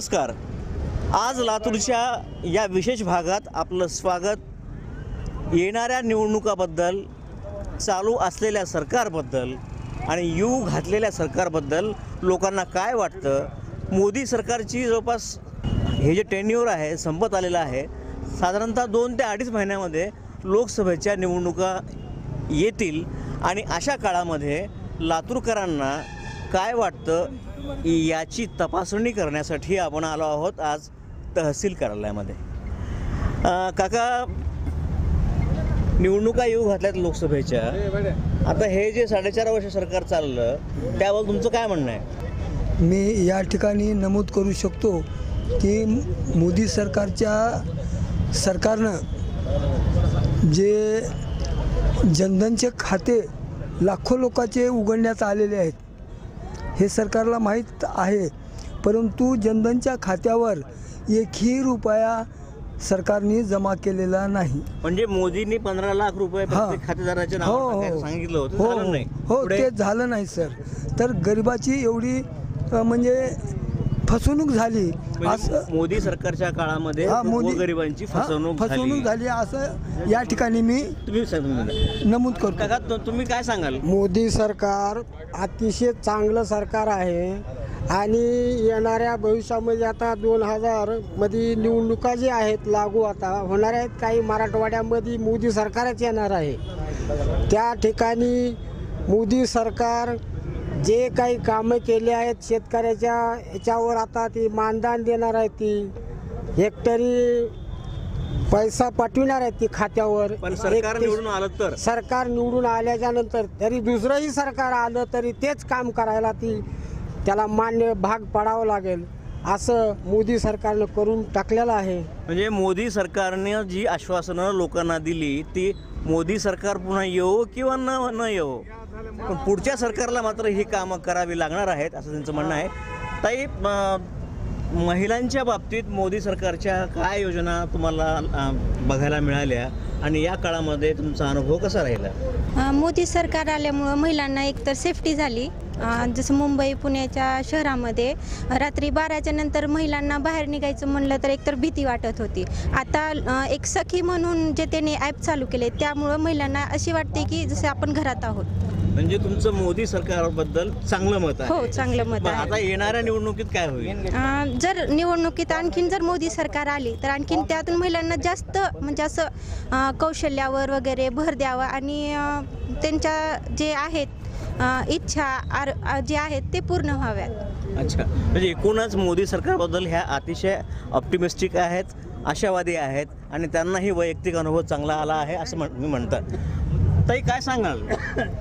नमस्कार. आज लातूरच्या या विशेष भागात आपलं स्वागत. येणाऱ्या निवडणुकाबद्दल चालू असलेल्या सरकारबद्दल आणि यू घातलेल्या सरकारबद्दल लोकांना काय वाटतं? मोदी सरकारची जवळपास हे जे टेन्युअर आहे संपत आलेलं आहे साधारणतः दोन ते अडीच महिन्यामध्ये लोकसभेच्या निवडणुका येतील आणि अशा काळामध्ये लातूरकरांना काय वाटतं? याची तपासणी करण्यासाठी आपण आलो आहोत आज तहसील कार्यालयामध्ये. काका निवडणुका येऊ घातल्यात लोकसभेच्या. आता हे जे साडेचार वर्ष सरकार चाललं त्यावर तुमचं काय म्हणणं आहे? मी या ठिकाणी नमूद करू शकतो की मोदी सरकारच्या सरकारनं जे जनधनचे खाते लाखो लोकांचे उघडण्यात आलेले आहेत हे सरकारला माहीत आहे. परंतु जनधनच्या खात्यावर एकही रुपया सरकारने जमा केलेला नाही. म्हणजे मोदींनी पंधरा लाख रुपये हा. खातेदाराच्या हो हो. सांगितलं होतं. हो झालं नाही. हो? ते झालं नाही सर. तर गरिबाची एवढी म्हणजे फसवणूक झाली. म्हणजे असं मोदी सरकारच्या काळामध्ये हा, मोदी- गरिबांची फसवणूक फसवणूक झाली. असं या ठिकाणी मी तुम्ही नमूद करतो. तुम्ही काय सांगाल? मोदी सरकार अतिशय चांगलं सरकार आहे. आणि येणाऱ्या भविष्यामध्ये आता दोन हजारमध्ये निवडणुका जे आहेत लागू आता होणार आहेत काही मराठवाड्यामध्ये मोदी सरकारच येणार आहे. त्या ठिकाणी मोदी सरकार जे काही कामं केले आहेत शेतकऱ्याच्या याच्यावर आता ती मानधन देणार आहे ती. हेक्टरी पैसा पाठविणार आहे ती खात्यावर. पण सरकार एक ते- निवडून आलं तर? सरकार निवडून आल्याच्यानंतर तरी दुसरंही सरकार आलं तरी तेच काम करायला ती त्याला मान्य भाग पाडावं लागेल असं मोदी सरकारनं करून टाकलेलं आहे. म्हणजे मोदी सरकारने जी आश्वासनं लोकांना दिली ती मोदी सरकार पुन्हा येवो किंवा न न येवो? पण पुढच्या सरकारला मात्र ही कामं करावी लागणार आहेत असं त्यांचं म्हणणं आहे. ताई अं, महिलांच्या बाबतीत मोदी सरकारच्या काय योजना तुम्हाला बघायला मिळाल्या? आणि या काळामध्ये तुमचा अनुभव कसा राहिला? मोदी सरकार आल्यामुळं महिलांना एकतर सेफ्टी झाली. जसं मुंबई पुण्याच्या शहरामध्ये रात्री बाराच्या नंतर महिलांना बाहेर निघायचं म्हणलं तर एकतर भीती वाटत होती. आता एक सखी म्हणून जे त्याने ॲप चालू केले त्यामुळं महिलांना अशी वाटते की जसे आपण घरात आहोत. म्हणजे तुमचं मोदी सरकारबद्दल चांगलं मत आहे. हो चांगलं मत मग आता आहे येणाऱ्या निवडणुकीत काय होईल? अ, जर निवडणुकीत आणखीन जर मोदी सरकार आली तर आणखीन त्यातून महिलांना जास्त म्हणजे असं अ, कौशल्यावर वगैरे भर द्यावा आणि अ, त्यांच्या जे आहेत अ, इच्छा आर अ, जे आहेत ते पूर्ण व्हाव्यात. अच्छा. म्हणजे एकूणच मोदी सरकारबद्दल ह्या अतिशय ऑप्टिमिस्टिक आहेत आशावादी आहेत आणि त्यांनाही वैयक्तिक अनुभव चांगला आला आहे असं म्हण मी म्हणतात ताई काय सांगाल?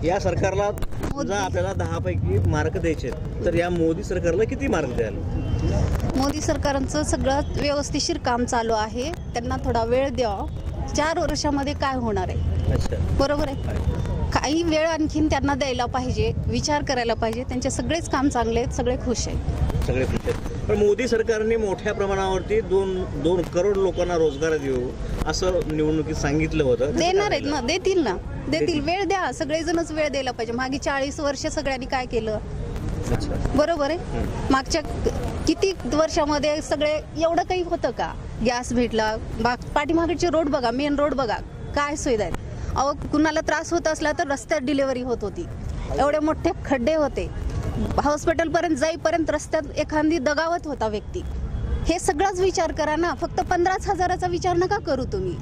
या सरकारला समजा आपल्याला दहापैकी मार्क द्यायचे आहेत, तर या मोदी सरकारला किती मार्क द्याल? मोदी सरकारांचं सगळं व्यवस्थिशीर काम चालू आहे. त्यांना थोडा वेळ द्यावा चार वर्षामध्ये काय होणार आहे? अच्छा. बरोबर आहे? काही वेळ आणखीन त्यांना द्यायला पाहिजे विचार करायला पाहिजे. त्यांचे सगळेच काम चांगले आहेत सगळे खुश आहेत. सगळे खुश आहेत. पण मोदी सरकारने मोठ्या प्रमाणावरती दोन दोन करोड लोकांना रोजगार देऊ असं निवडणुकीत सांगितलं होतं. देणार आहेत? ना देतील ना. देतील. वेळ द्या सगळेजणच वेळ द्यायला पाहिजे. मागे चाळीस वर्ष सगळ्यांनी काय केलं? बरोबर आहे? मागच्या किती वर्षामध्ये सगळे एवढं काही होतं का? गॅस भेटला पाठीमागचे रोड बघा मेन रोड बघा. काय सुविधा आहेत? अहो कुणाला त्रास होत असला तर रस्त्यात डिलिव्हरी होत होती. एवढे मोठे खड्डे होते. हॉस्पिटलपर्यंत जाईपर्यंत रस्त्यात एखादी दगावत होता व्यक्ती. हे सगळाच विचार करा ना. फक्त पंधराच हजाराचा विचार नका करू तुम्ही.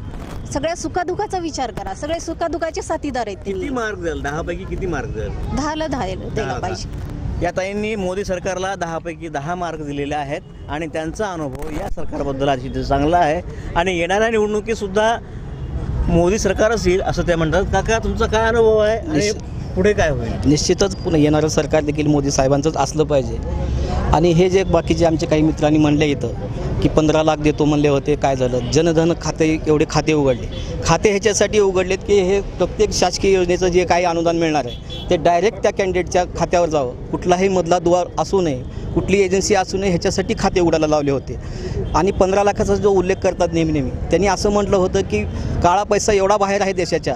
सगळ्या सुखादुखाचा विचार करा. सगळे सुखादुखाचे साथीदार आहेत किती तुम्ही मार्क द्याल? दहापैकी किती मार्क द्याल? दहाला दहा द्यायला दहा- पाहिजे. दहा. या ताईंनी मोदी सरकारला दहापैकी दहा मार्क दिलेले आहेत आणि त्यांचा अनुभव या सरकारबद्दल अतिशय चांगला आहे. आणि येणाऱ्या निवडणुकीत सुद्धा मोदी सरकारच येईल असं ते म्हणतात. काका तुमचा काय अनुभव आहे. पुढे काय होईल? निश्चितच पुन्हा येणारं सरकार देखील मोदी साहेबांचंच असलं पाहिजे. आणि हे जे बाकीचे आमचे काही मित्रांनी म्हणले इथं की पंधरा लाख देतो म्हणले होते काय झालं? जनधन खाते एवढे खाते उघडले. खाते ह्याच्यासाठी उघडलेत की हे प्रत्येक शासकीय योजनेचं जे काही अनुदान मिळणार आहे ते डायरेक्ट त्या कॅन्डिडेटच्या खात्यावर जावं. कुठलाही मधला दुवार असू नये कुठली एजन्सी असू नये ह्याच्यासाठी खाते उघडायला लावले होते. आणि पंधरा लाखाचा जो उल्लेख करतात नेहमी नेहमी त्यांनी असं म्हटलं होतं की काळा पैसा एवढा बाहेर आहे देशाच्या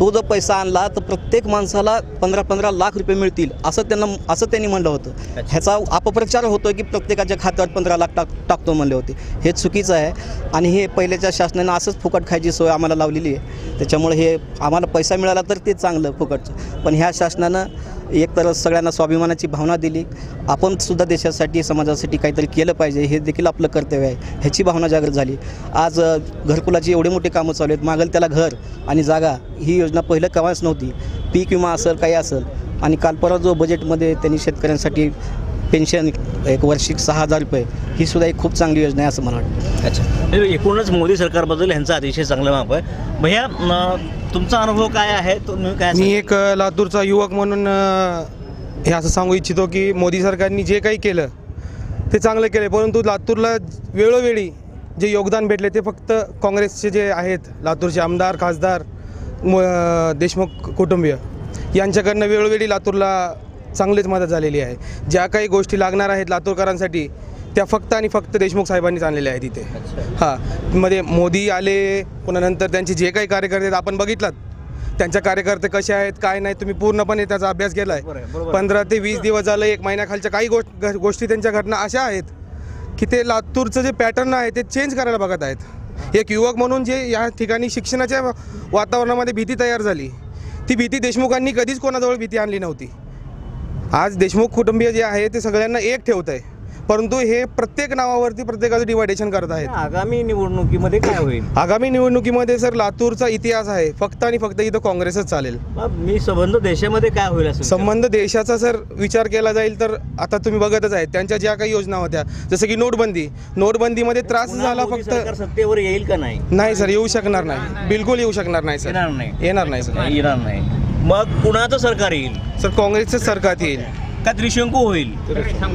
तो जर पैसा आणला तर प्रत्येक माणसाला पंधरा पंधरा लाख रुपये मिळतील असं त्यांना असं त्यांनी म्हणलं होतं. ह्याचा अपप्रचार होतो की प्रत्येकाच्या खात्यावर पंधरा लाख टाक टाकतो म्हणले होते. हे चुकीचं आहे. आणि हे पहिल्याच्या शासनानं असंच फुकट खायची सोय आम्हाला लावलेली आहे. त्याच्यामुळे हे आम्हाला पैसा मिळाला तर ते चांगलं फुकटचं. पण ह्या शासनानं एक तर सगळ्यांना स्वाभिमानाची भावना दिली. आपण सुद्धा देशासाठी समाजासाठी काहीतरी केलं पाहिजे हे देखील आपलं कर्तव्य आहे. ह्याची भावना जागृत झाली. आज घरकुलाची एवढे मोठे कामं चालू आहेत. मागेल त्याला घर आणि जागा ही योजना पहिलं कवाच नव्हती. पीक विमा असेल काही असेल. आणि कालपरा जो बजेटमध्ये त्यांनी शेतकऱ्यांसाठी पेन्शन एक वर्षिक सहा हजार रुपये ही सुद्धा एक खूप चांगली योजना आहे असं मला वाटतं. अच्छा. एकूणच मोदी सरकारबद्दल ह्यांचा अतिशय चांगला माप आहे. भैया तुमचा अनुभव काय आहे? तुम्ही काय मी एक अ, लातूरचा युवक म्हणून अ, हे असं सांगू इच्छितो की मोदी सरकारने जे काही केलं ते चांगलं केलं परंतु लातूरला वेळोवेळी जे योगदान भेटले ते फक्त काँग्रेसचे जे आहेत लातूरचे आमदार खासदार म अ, देशमुख कुटुंबीय यांच्याकडनं वेळोवेळी लातूरला चांगलीच मदत झालेली आहे. ज्या काही गोष्टी लागणार आहेत लातूरकरांसाठी त्या फक्त आणि फक्त देशमुख साहेबांनीच आणलेल्या आहेत इथे. हां मध्ये मोदी आले पुन्हा नंतर त्यांचे जे काही कार्यकर्ते आहेत आपण बघितलात. त्यांच्या कार्यकर्ते कसे आहेत काय नाही तुम्ही पूर्णपणे त्याचा अभ्यास केला आहे, पंधरा ते वीस दिवस झालं एक महिन्याखालच्या काही गोष्ट गोष्टी त्यांच्या घटना अशा आहेत की ते लातूरचं जे पॅटर्न आहे ते चेंज करायला बघत आहेत. एक युवक म्हणून जे या ठिकाणी शिक्षणाच्या वातावरणामध्ये भीती तयार झाली ती भीती देशमुखांनी कधीच कोणाजवळ भीती आणली नव्हती. आज देशमुख कुटुंबीय जे आहे ते सगळ्यांना एक ठेवत आहे परंतु हे प्रत्येक नावावरती प्रत्येकाचं डिवायडेशन करत आहेत. आगामी निवडणुकीमध्ये काय होईल? आगामी निवडणुकीमध्ये सर लातूरचा इतिहास आहे फक्त आणि फक्त इथं काँग्रेसच चालेल. मी संबंध देशामध्ये काय होईल असं संबंध देशाचा जर विचार केला जाईल तर आता तुम्ही बघतच आहेत त्यांच्या ज्या काही योजना होत्या जसं की नोटबंदी. नोटबंदीमध्ये त्रास पुन्हा झाला मोदी फक्त सत्तेवर येईल का नाही? नाही सर येऊ शकणार नाही. बिलकुल येऊ शकणार नाही सर. येणार नाही. येणार नाही सर. येणार नाही. मग कुणाचं सरकार येईल? सर काँग्रेसचं सरकार येईल. का त्रिशंकू होईल?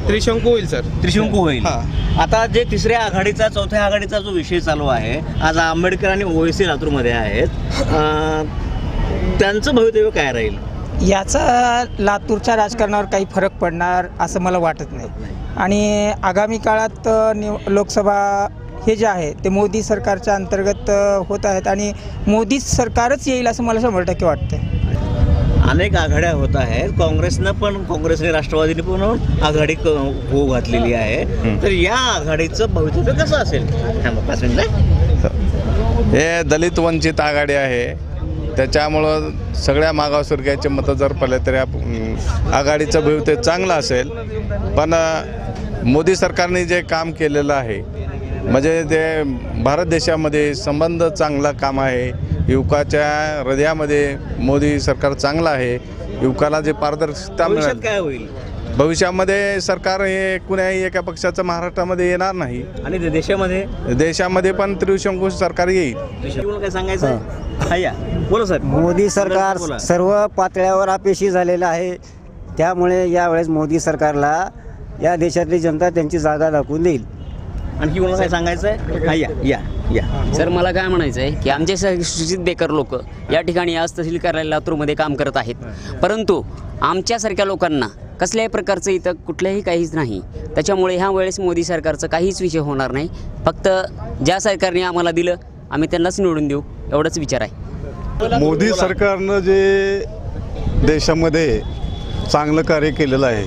त्रिशंकू होईल सर. त्रिशंकू होईल. हा. आता जे तिसऱ्या आघाडीचा चौथ्या आघाडीचा जो विषय चालू आहे आज आंबेडकर आणि ओवेसी लातूरमध्ये आहेत अं, त्यांचं भवितव्य काय राहील? याचा लातूरच्या राजकारणावर काही फरक पडणार असं मला वाटत नाही. आणि आगामी काळात निव लोकसभा हे जे आहे ते मोदी सरकारच्या अंतर्गत होत आहेत आणि मोदीच सरकारच येईल असं मला शंभर टक्के वाटतं अनेक आघाड्या होत आहेत. काँग्रेसनं पण काँग्रेसने राष्ट्रवादीने पण आघाडी क- हो घातलेली आहे. तर या आघाडीचं भवितव्य कसं असेल? पाच हे दलित वंचित आघाडी आहे. त्याच्यामुळं सगळ्या मागासवर्गीयाचे मतं जर पडले तरी आप- आघाडीचं भविष्य चांगलं असेल. पण मोदी सरकारने जे काम केलेलं आहे म्हणजे ते भारत देशामध्ये संबंध चांगलं काम आहे युवकाच्या हृदयामध्ये मोदी सरकार चांगलं आहे. युवकाला जे पारदर्शकता भविष्यात मिळेल. काय होईल? भविष्यामध्ये सरकार हे कुण्याही एका पक्षाचं महाराष्ट्रामध्ये येणार नाही. आणि देशामध्ये? देशामध्ये पण त्रिशंकू सरकार येईल. तुम्हाला काय सांगायचं? आहे? हा या. बोला साहेब. मोदी सरकार. सर्व पातळ्यावर अपेक्षी झालेलं आहे. त्यामुळे यावेळेस मोदी सरकारला या देशातली जनता त्यांची जागा दाखवून देईल. आणखी कोणाला काय सांगायचं आहे हा या या या. सर मला काय म्हणायचं आहे की आमचे सुशिक्षित बेकार लोक या ठिकाणी आज तहसील कार्यालय लातूरमध्ये काम करत आहेत. परंतु आमच्यासारख्या लोकांना कसल्याही प्रकारचं इथं कुठल्याही काहीच नाही. त्याच्यामुळे ह्या वेळेस मोदी सरकारचं काहीच विषय होणार नाही. फक्त ज्या सरकारने आम्हाला दिलं आम्ही त्यांनाच निवडून देऊ एवढंच विचार आहे. मोदी सरकारनं जे देशामध्ये चांगलं कार्य केलेलं आहे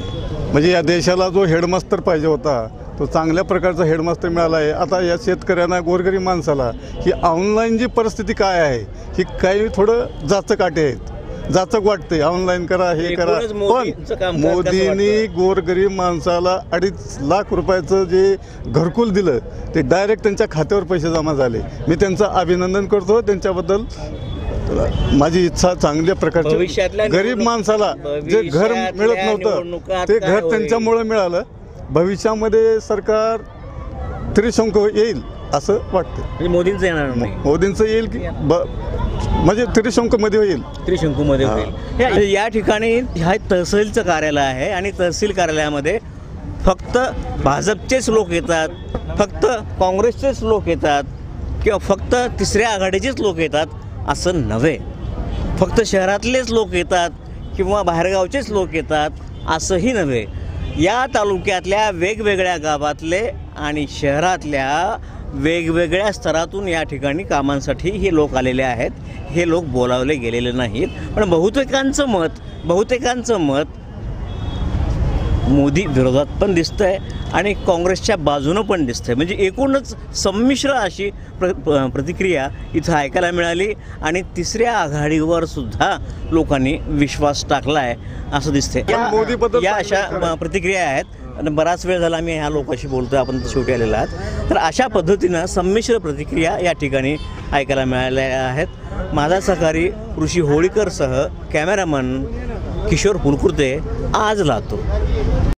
म्हणजे या देशाला जो हेडमास्तर पाहिजे होता तो चांगल्या प्रकारचा हेडमास्तर मिळाला आहे. आता या शेतकऱ्यांना गोरगरीब माणसाला ही ऑनलाईन जी परिस्थिती काय आहे ही काही थोडं जाचक आटे आहेत. जाचक वाटते ऑनलाईन करा हे करा. पण मोदींनी गोरगरीब माणसाला अडीच लाख रुपयाचं जे घरकुल दिलं ते डायरेक्ट त्यांच्या खात्यावर पैसे जमा झाले. मी त्यांचं अभिनंदन करतो. त्यांच्याबद्दल माझी इच्छा चांगल्या प्रकारची. गरीब माणसाला जे घर मिळत नव्हतं ते घर? त्यांच्यामुळं मिळालं. भविष्यामध्ये सरकार त्रिशंक येईल असं वाटतं म्हणजे मोदींचं येणार नाही. मोदींचं येईल की ब म्हणजे त्रिशंकमध्ये येईल. त्रिशंकूमध्ये होईल. या- या ठिकाणी ह्या तहसीलचं कार्यालय आहे आणि तहसील कार्यालयामध्ये फक्त भाजपचेच लोक येतात फक्त काँग्रेसचेच लोक येतात किंवा फक्त तिसऱ्या आघाडीचेच लोक येतात असं नव्हे. फक्त शहरातलेच लोक येतात किंवा बाहेरगावचेच लोक येतात असंही नव्हे. या तालुक्यातल्या वेगवेगळ्या गावातले आणि शहरातल्या वेगवेगळ्या स्तरातून या ठिकाणी कामांसाठी हे लोक आलेले आहेत. हे लोक बोलावले गेलेले नाहीत. पण बहुतेकांचं मत बहुतेकांचं मत मोदी विरोधात पण दिसतंय आणि काँग्रेसच्या बाजूनं पण दिसतंय. म्हणजे एकूणच संमिश्र अशी प्र प्रतिक्रिया इथं ऐकायला मिळाली आणि तिसऱ्या आघाडीवर सुद्धा लोकांनी विश्वास टाकला आहे असं दिसतंय. या- या अशा प्रतिक्रिया आहेत. आणि बराच वेळ झाला मी ह्या लोकांशी बोलतोय आपण शेवटी आलेला आहात. तर अशा पद्धतीनं संमिश्र प्रतिक्रिया या ठिकाणी ऐकायला मिळाल्या आहेत. माझा सहकारी ऋषी होळीकरसह कॅमेरामन किशोर पुलकुर्ते आज लातूर